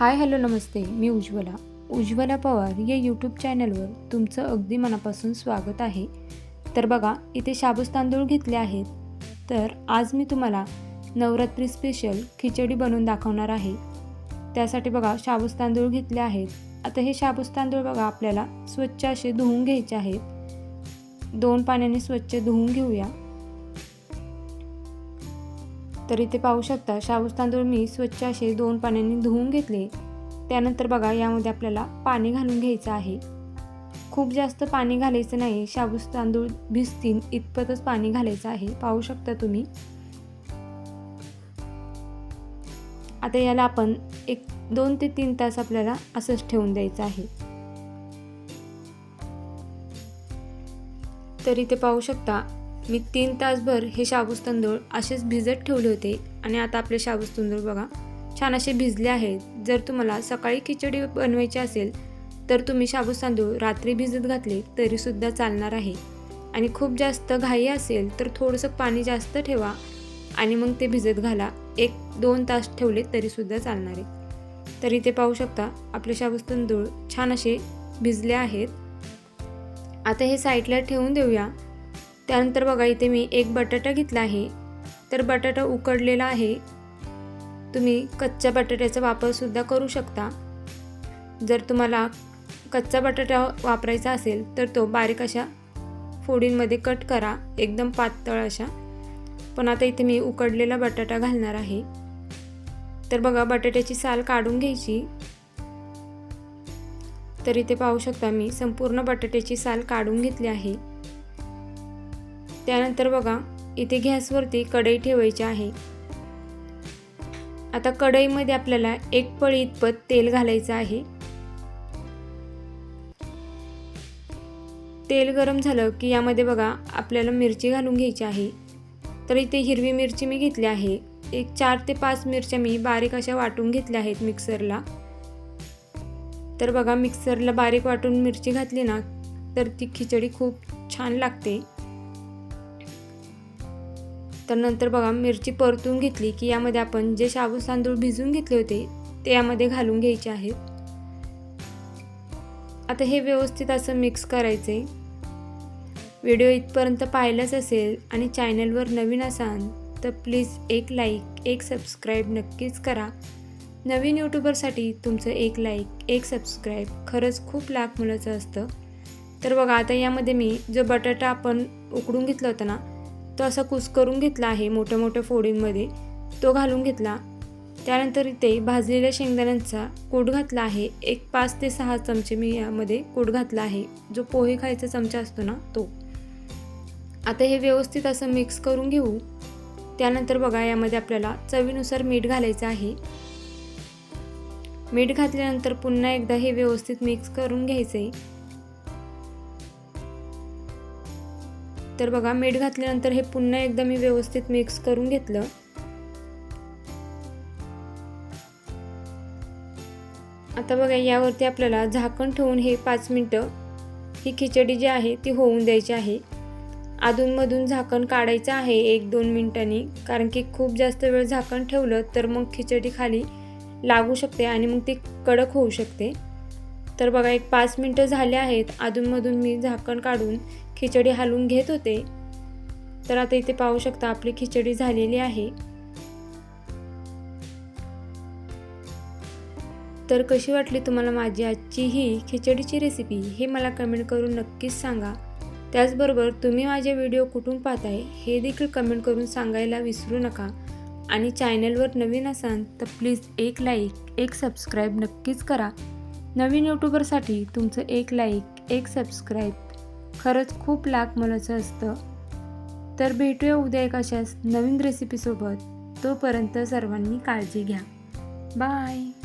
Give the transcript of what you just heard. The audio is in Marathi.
हाय हॅलो नमस्ते. मी उज्ज्वला. उज्ज्वला पवार या यूट्यूब चॅनलवर तुमचं अगदी मनापासून स्वागत आहे. तर बघा इथे शाबूस तांदूळ घेतले आहेत. तर आज मी तुम्हाला नवरात्री स्पेशल खिचडी बनवून दाखवणार आहे. त्यासाठी बघा शाबूस तांदूळ घेतले आहेत. आता हे शाबूस तांदूळ बघा आपल्याला स्वच्छ असे धुवून घ्यायचे आहेत. दोन पाण्याने स्वच्छ धुवून घेऊया. तर इथे पाहू शकता शाबूस तांदूळ मी स्वच्छ असे दोन पाण्याने धुवून घेतले. त्यानंतर बघा यामध्ये आपल्याला पाणी घालून घ्यायचं आहे. खूप जास्त पाणी घालायचं नाही शाबूस तांदूळ भिजतील इतपतच पाणी घालायचं आहे. पाहू शकता तुम्ही. आता याला आपण एक दोन ते तीन तास आपल्याला असंच ठेवून द्यायचं आहे. तर इथे पाहू शकता मी तीन तासभर हे शाबूस तांदूळ असेच भिजत ठेवले होते आणि आता आपले शाबूस तांदूळ बघा. छान असे भिजले आहेत. जर तुम्हाला सकाळी खिचडी बनवायची असेल तर तुम्ही शाबूस तांदूळ रात्री भिजत घातले तरीसुद्धा चालणार आहे. आणि खूप जास्त घाई असेल तर थोडंसं पाणी जास्त ठेवा आणि मग ते भिजत घाला. एक दोन तास ठेवले तरीसुद्धा चालणार आहे. तर इथे पाहू शकता आपले शाबूस तांदूळ छान असे भिजले आहेत. आता हे साईडला ठेवून देऊया. त्यानंतर बघा इथे मी एक बटाटा घेतला आहे. तर बटाटा उकडलेला आहे. तुम्ही कच्च्या बटाट्याचा वापरसुद्धा करू शकता. जर तुम्हाला कच्चा बटाटा वापरायचा असेल तर तो बारीक अशा फोडींमध्ये कट करा. एकदम पातळ अशा. पण आता इथे मी उकडलेला बटाटा घालणार आहे. तर बघा बटाट्याची साल काढून घ्यायची. तर इथे पाहू शकता मी संपूर्ण बटाट्याची साल काढून घेतली आहे. त्यानंतर बघा इथे गॅसवरती कढई ठेवायची आहे. आता कढईमध्ये आपल्याला एक पळी इतपत तेल घालायचं आहे. तेल गरम झालं की यामध्ये बघा आपल्याला मिरची घालून घ्यायची आहे. तर इथे हिरवी मिरची मी घेतली आहे. एक चार ते पाच मिरच्या मी बारीक अशा वाटून घेतल्या आहेत मिक्सरला. तर बघा मिक्सरला बारीक वाटून मिरची घातली ना तर ती खिचडी खूप छान लागते. तर नंतर बघा मिरची परतून घेतली की यामध्ये आपण जे शाबू तांदूळ भिजून घेतले होते ते यामध्ये घालून घ्यायचे आहेत आता हे व्यवस्थित असं मिक्स करायचे. व्हिडिओ इथपर्यंत पाहिलाच असेल आणि चॅनलवर नवीन असाल तर प्लीज एक लाईक एक सबस्क्राईब नक्कीच करा. नवीन यूट्यूबरसाठी तुमचं एक लाईक एक सबस्क्राईब खरंच खूप लाख मुलाचं असतं. तर बघा आता यामध्ये मी जो बटाटा आपण उकडून घेतला होता ना तो असा कुस करून घेतला आहे मोठ्या मोठ्या फोडींमध्ये. तो घालून घेतला. त्यानंतर इथे भाजलेल्या शेंगदाण्यांचा कूट घातला आहे. एक पाच ते सहा चमचे मी यामध्ये कूट घातला आहे. जो पोहे खायचा चमचा असतो ना तो. आता हे व्यवस्थित असं मिक्स करून घेऊ. त्यानंतर बघा यामध्ये आपल्याला चवीनुसार मीठ घालायचं आहे. मीठ घातल्यानंतर पुन्हा एकदा हे व्यवस्थित मिक्स करून घ्यायचं आहे तर बघा मीठ घातल्यानंतर हे पुन्हा एकदा मी व्यवस्थित मिक्स करून घेतलं. आता बघा यावरती आपल्याला झाकण ठेवून हे पाच मिनटं ही खिचडी जी आहे ती होऊन द्यायची आहे. अधूनमधून झाकण काढायचं आहे एक दोन मिनटांनी कारण की खूप जास्त वेळ झाकण ठेवलं तर मग खिचडी खाली लागू शकते आणि मग ती कडक होऊ शकते. तर बघा एक पाच मिनटं झाले आहेत. अधूनमधून मी झाकण काढून खिचडी हलवून घेत होते. तर आता इथे पाहू शकता आपली खिचडी झालेली आहे. तर कशी वाटली तुम्हाला माझी आजची ही खिचडीची रेसिपी हे मला कमेंट करून नक्कीच सांगा. त्याचबरोबर तुम्ही माझे व्हिडिओ कुठून पाहताय हे देखील कमेंट करून सांगायला विसरू नका. आणि चॅनलवर नवीन असाल तर प्लीज एक लाईक एक सबस्क्राईब नक्कीच करा. नवीन यूट्यूबरसाठी तुमचं एक लाईक एक सबस्क्राईब खरंच खूप लाख मनाचं असतं. तर भेटूया उद्या एक अशाच नवीन रेसिपीसोबत तोपर्यंत सर्वांनी काळजी घ्या. बाय